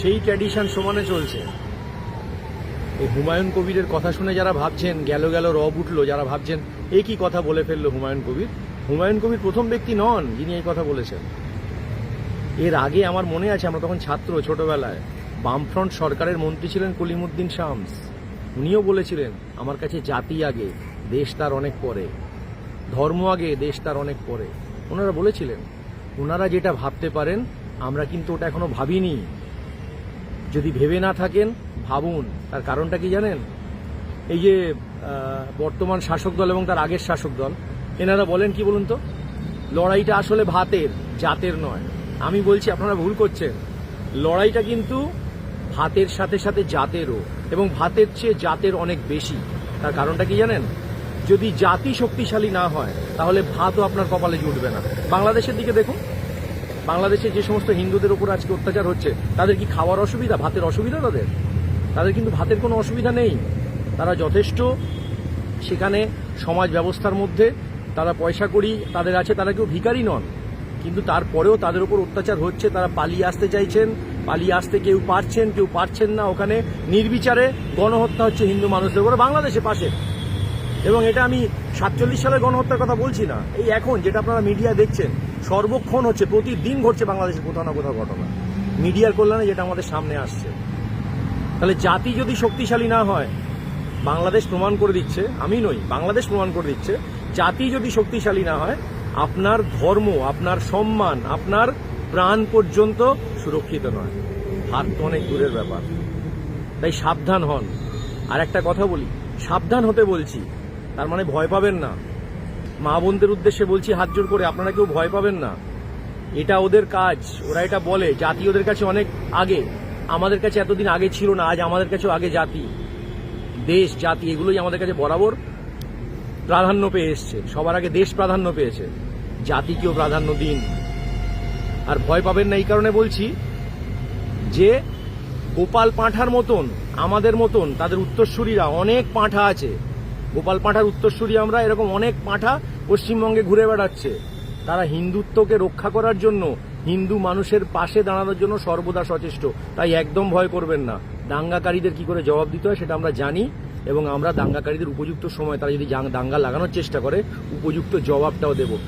সেই ট্র্যাডিশন সমানে চলছে। এই হুমায়ুন কবিরের কথা শুনে যারা ভাবছেন, গেল গেল রব উঠল, যারা ভাবছেন, এ কি কথা বলে ফেলল হুমায়ুন কবির? হুমায়ুন কবির প্রথম ব্যক্তি নন, যিনি এই কথা বলেছেন। এর আগে আমার মনে আছে, আমরা তখন ছাত্র ছোটবেলায়, বামফ্রন্ট সরকারের মন্ত্রী ছিলেন কলিমুদ্দিন শামস। উনিও বলেছিলেন, আমার কাছে জাতি আগে, দেশ তার অনেক পরে। ধর্ম আগে, দেশ তার অনেক পরে। ওনারা বলেছিলেন ওনারা যেটা ভাবতে পারেন, আমরা কিন্তু ওটা এখনও ভাবিনি। যদি ভেবে না থাকেন, ভাবুন। তার কারণটা কি জানেন? এই যে বর্তমান শাসক দল এবং তার আগের শাসক দল, এনারা বলেন কি বলুন তো? লড়াইটা আসলে ভাতের, জাতের নয়। আমি বলছি, আপনারা ভুল করছেন। লড়াইটা কিন্তু ভাতের সাথে সাথে জাতেরও এবং ভাতের চেয়ে জাতের অনেক বেশি। তার কারণটা কি জানেন? যদি জাতি শক্তিশালী না হয়, তাহলে ভাতও আপনার কপালে জুটবে না। বাংলাদেশের দিকে দেখুন। বাংলাদেশে যে সমস্ত হিন্দুদের উপর আজকে অত্যাচার হচ্ছে, তাদের কি খাওয়ার অসুবিধা? ভাতের অসুবিধা তাদের? তাদের কিন্তু ভাতের কোনো অসুবিধা নেই। তারা যথেষ্ট সেখানে সমাজ ব্যবস্থার মধ্যে, তারা পয়সা করি তাদের আছে, তারা কেউ ভিখারি নন। কিন্তু তারপরেও তাদের উপর অত্যাচার হচ্ছে, তারা পালিয়ে আসতে চাইছেন, পালিয়ে আসতে কেউ পারছেন কেউ পারছেন না। ওখানে নির্বিচারে গণহত্যা হচ্ছে হিন্দু মানুষদের উপরে, বাংলাদেশে পাশে। এবং এটা আমি সাতচল্লিশ সালের গণহত্যার কথা বলছি না। এই এখন যেটা আপনারা মিডিয়া দেখছেন সর্বক্ষণ হচ্ছে, প্রতিদিন ঘটছে বাংলাদেশে কোথাও না কোথাও ঘটনা। মিডিয়ার কল্যাণে যেটা আমাদের সামনে আসছে। তাহলে জাতি যদি শক্তিশালী না হয়, বাংলাদেশ প্রমাণ করে দিচ্ছে, আমি নই, বাংলাদেশ প্রমাণ করে দিচ্ছে, জাতি যদি শক্তিশালী না হয়, আপনার ধর্ম, আপনার সম্মান, আপনার প্রাণ পর্যন্ত সুরক্ষিত নয়। হাত তো অনেক দূরের ব্যাপার। তাই সাবধান হন। আর একটা কথা বলি, সাবধান হতে বলছি, তার মানে ভয় পাবেন না। মা বোনদের উদ্দেশ্যে বলছি, হাত জোর করে, আপনারা কেউ ভয় পাবেন না। এটা ওদের কাজ। ওরা এটা বলে, জাতি ওদের কাছে অনেক আগে। আমাদের কাছে এতদিন আগে ছিল না, আজ আমাদের কাছেও আগে জাতি। দেশ, জাতি, এগুলোই আমাদের কাছে বরাবর প্রাধান্য পেয়ে এসছে। সবার আগে দেশ প্রাধান্য পেয়েছে। জাতিকেও প্রাধান্য দিন। আর ভয় পাবেন না এই কারণে বলছি যে, গোপাল পাঁঠার মতন, আমাদের মতন, তাদের উত্তরসূরিরা অনেক পাঁঠা আছে। গোপাল পাঁঠার উত্তরসূরি আমরা, এরকম অনেক পাঁঠা পশ্চিমবঙ্গে ঘুরে বেড়াচ্ছে। তারা হিন্দুত্বকে রক্ষা করার জন্য হিন্দু মানুষের পাশে দাঁড়ানোর জন্য সর্বদা সচেষ্ট। তাই একদম ভয় করবেন না। দাঙ্গাকারীদের কি করে জবাব দিতে হয় সেটা আমরা জানি এবং আমরা দাঙ্গাকারীদের উপযুক্ত সময়, তারা যদি দাঙ্গা লাগানোর চেষ্টা করে, উপযুক্ত জবাবটাও দেব।